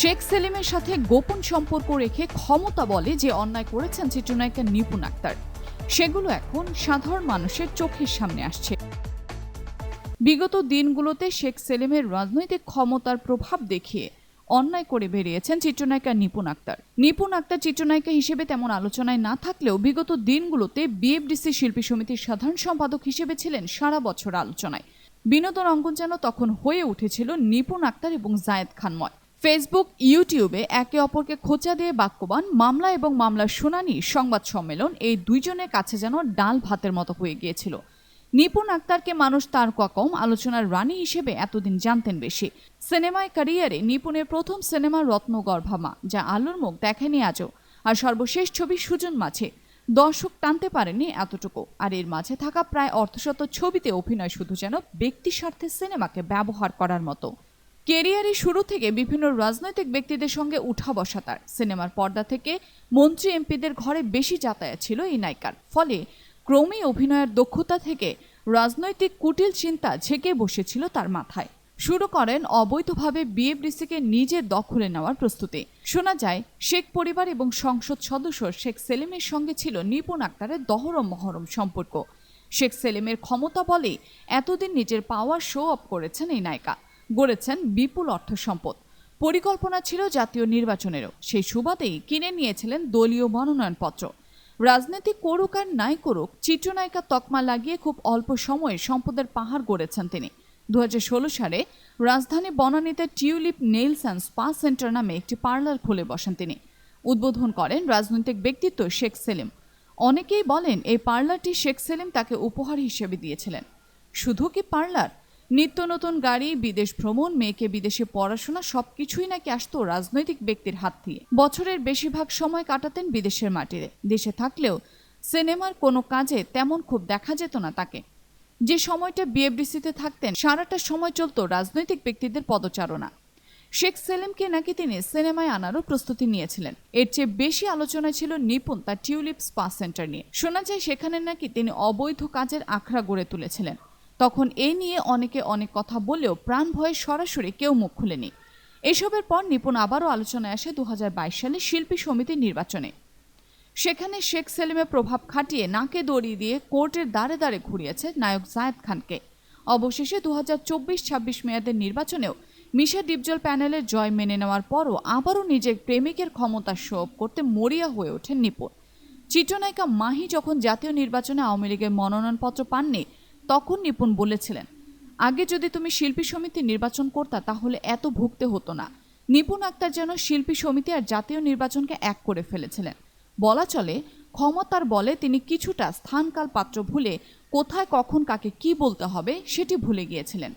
শেখ সেলিমের সাথে গোপন সম্পর্ক রেখে ক্ষমতা বলে যে অন্যায় করেছেন চিত্রনায়িকা নিপুণ আক্তার। সেগুলো এখন সাধারণ মানুষের চোখের সামনে আসছে। বিগত দিনগুলোতে শেখ সেলিমের রাজনৈতিক ক্ষমতার প্রভাব দেখিয়ে অন্যায় করে বেরিয়েছেন চিত্রনায়িকা নিপুণ আক্তার। নিপুণ আক্তার চিত্রনায়িকা হিসেবে তেমন আলোচনায় না থাকলেও বিগত দিনগুলোতে বিএফডিসি শিল্পী সমিতির সাধারণ সম্পাদক হিসেবে ছিলেন সারা বছর আলোচনায়। বিনোদন অঙ্গন যেন তখন হয়ে উঠেছিল নিপুণ আক্তার এবং জায়েদ খানময়। ফেসবুক ইউটিউবে একে অপরকে খোঁচা দিয়ে বাক্যবান, মামলা এবং মামলার শুনানি, সংবাদ সম্মেলন এই দুইজনের কাছে যেন ডাল ভাতের মতো হয়ে গিয়েছিল। নিপুণ আক্তারকে মানুষ তার কম আলোচনার রানী হিসেবে এতদিন জানতেন বেশি। সিনেমায় ক্যারিয়ারে নিপুণের প্রথম সিনেমা রত্নগর্ভামা যা আলোর মুখ দেখেনি আজও, আর সর্বশেষ ছবি সুজন মাঝে। দর্শক টানতে পারেনি এতটুকু, আর এর মাঝে থাকা প্রায় অর্ধশত ছবিতে অভিনয় শুধু যেন ব্যক্তি স্বার্থে সিনেমাকে ব্যবহার করার মতো। কেরিয়ারের শুরু থেকে বিভিন্ন রাজনৈতিক ব্যক্তিদের সঙ্গে উঠা বসা তার। সিনেমার পর্দা থেকে মন্ত্রী এমপিদের ঘরে বেশি যাতায়াত ছিল এই নায়িকার। ফলে ক্রমেই অভিনয়ের দক্ষতা থেকে রাজনৈতিক কুটিল চিন্তা ঝেঁকে বসেছিল তার মাথায়। শুরু করেন অবৈধভাবে বিএফডিসিকে নিজের দখলে নেওয়ার প্রস্তুতি। শোনা যায়, শেখ পরিবার এবং সংসদ সদস্য শেখ সেলিমের সঙ্গে ছিল নিপুণ আক্তারের দহরম মহরম সম্পর্ক। শেখ সেলিমের ক্ষমতা বলে এতদিন নিজের পাওয়ার শো অফ করেছেন এই নায়িকা। গড়েছেন বিপুল অর্থ সম্পদ। পরিকল্পনা ছিল জাতীয় নির্বাচনেরও। সেই সুবাদেই কিনে নিয়েছিলেন দলীয় মনোনয়নপত্র। রাজনীতি করুক আর নাই করুক, চিত্রনায়িকা তকমা লাগিয়ে খুব অল্প সময়ে সম্পদের পাহাড় গড়েছেন তিনি। দু সালে রাজধানী বনানীতে tulip nails and spa centre নামে একটি পার্লার খুলে বসেন তিনি। উদ্বোধন করেন রাজনৈতিক ব্যক্তিত্ব শেখ সেলিম। অনেকেই বলেন এই পার্লারটি শেখ সেলিম তাকে উপহার হিসেবে দিয়েছিলেন। শুধু কি পার্লার? নিত্য নতুন গাড়ি, বিদেশ ভ্রমণ, মেয়েকে বিদেশে পড়াশোনা, সবকিছুই নাকি আসতো রাজনৈতিক ব্যক্তির হাত দিয়ে। বছরের বেশিরভাগ সময় কাটাতেন বিদেশের মাটিতে দেশে থাকলেও সিনেমার কোনো কাজে তেমন খুব দেখা যেত না তাকে। যে সময়টা বিএফডিসিতে থাকতেন, সারাটা সময় চলত রাজনৈতিক ব্যক্তিদের পদচারণা। শেখ সেলিমকে নাকি তিনি সিনেমায় আনারও প্রস্তুতি নিয়েছিলেন। এর চেয়ে বেশি আলোচনা ছিল নিপুণ তার টিউলিপ স্পা সেন্টার নিয়ে। শোনা যায় সেখানে নাকি তিনি অবৈধ কাজের আখড়া গড়ে তুলেছিলেন। তখন এই নিয়ে অনেকে অনেক কথা বললেও প্রাণ ভয়ে সরাসরি কেউ মুখ খুলেনি। এসবের পর নিপুণ আবারও আলোচনায় আসে দু হাজার বাইশ সালে শিল্পী সমিতির নির্বাচনে। সেখানে শেখ সেলিমের প্রভাব খাটিয়ে নাকে দড়ি দিয়ে কোর্টের দ্বারে দ্বারে ঘুরিয়েছে নায়ক জায়েদ খানকে। অবশেষে দু হাজার চব্বিশ ছাব্বিশ মেয়াদের নির্বাচনেও মিশা ডিপজল প্যানেলের জয় মেনে নেওয়ার পরও আবারও নিজের প্রেমিকের ক্ষমতা শোভ করতে মরিয়া হয়ে ওঠেন নিপুণ। চিত্রনায়িকা মাহি যখন জাতীয় নির্বাচনে আওয়ামী লীগের মনোনয়নপত্র পাননি তখন নিপুণ বলেছিলেন, আগে যদি তুমি শিল্পী সমিতি নির্বাচন করতা, তাহলে এত ভুগতে হতো না। নিপুণ আক্তার যেন শিল্পী সমিতি আর জাতীয় নির্বাচনকে এক করে ফেলেছিলেন। বলা চলে, ক্ষমতার বলে তিনি কিছুটা স্থানকাল পাত্র ভুলে কোথায় কখন কাকে কি বলতে হবে, সেটি ভুলে গিয়েছিলেন।